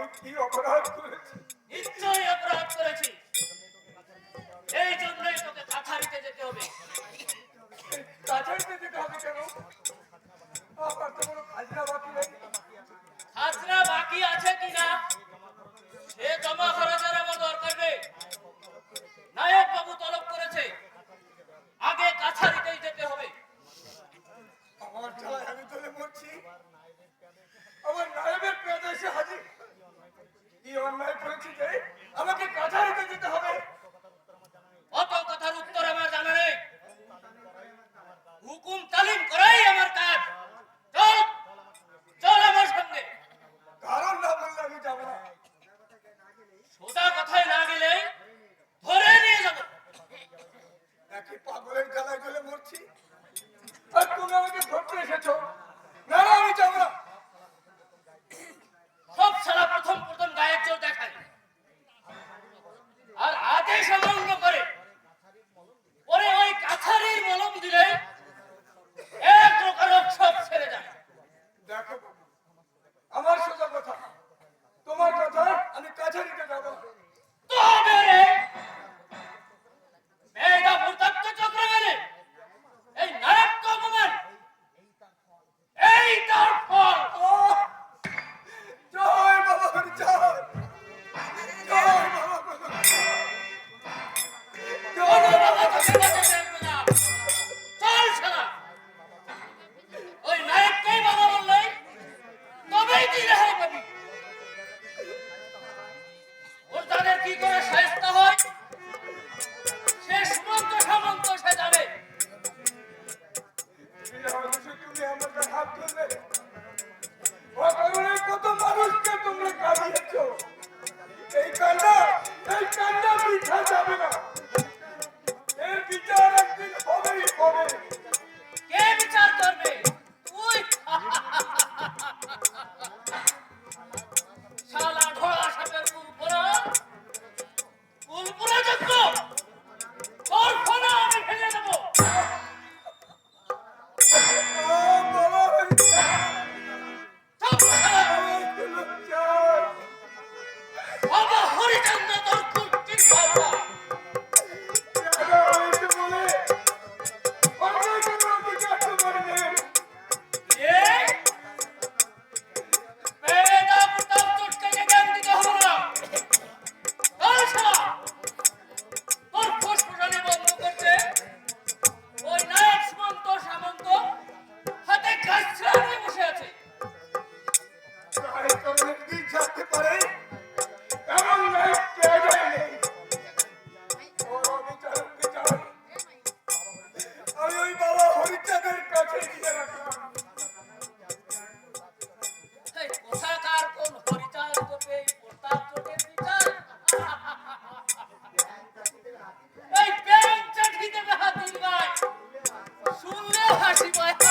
আমি কি অপরাধ করেছি? নিশ্চয়ই অপরাধ করেছি। এই জন্যই তোকে কাছারিতে যেতে হবে। কি করে অব হরিচন্দ্র দত্ত এই প্রেম চটি দেবে হাতির গাছ শুনলেও হাসি পায়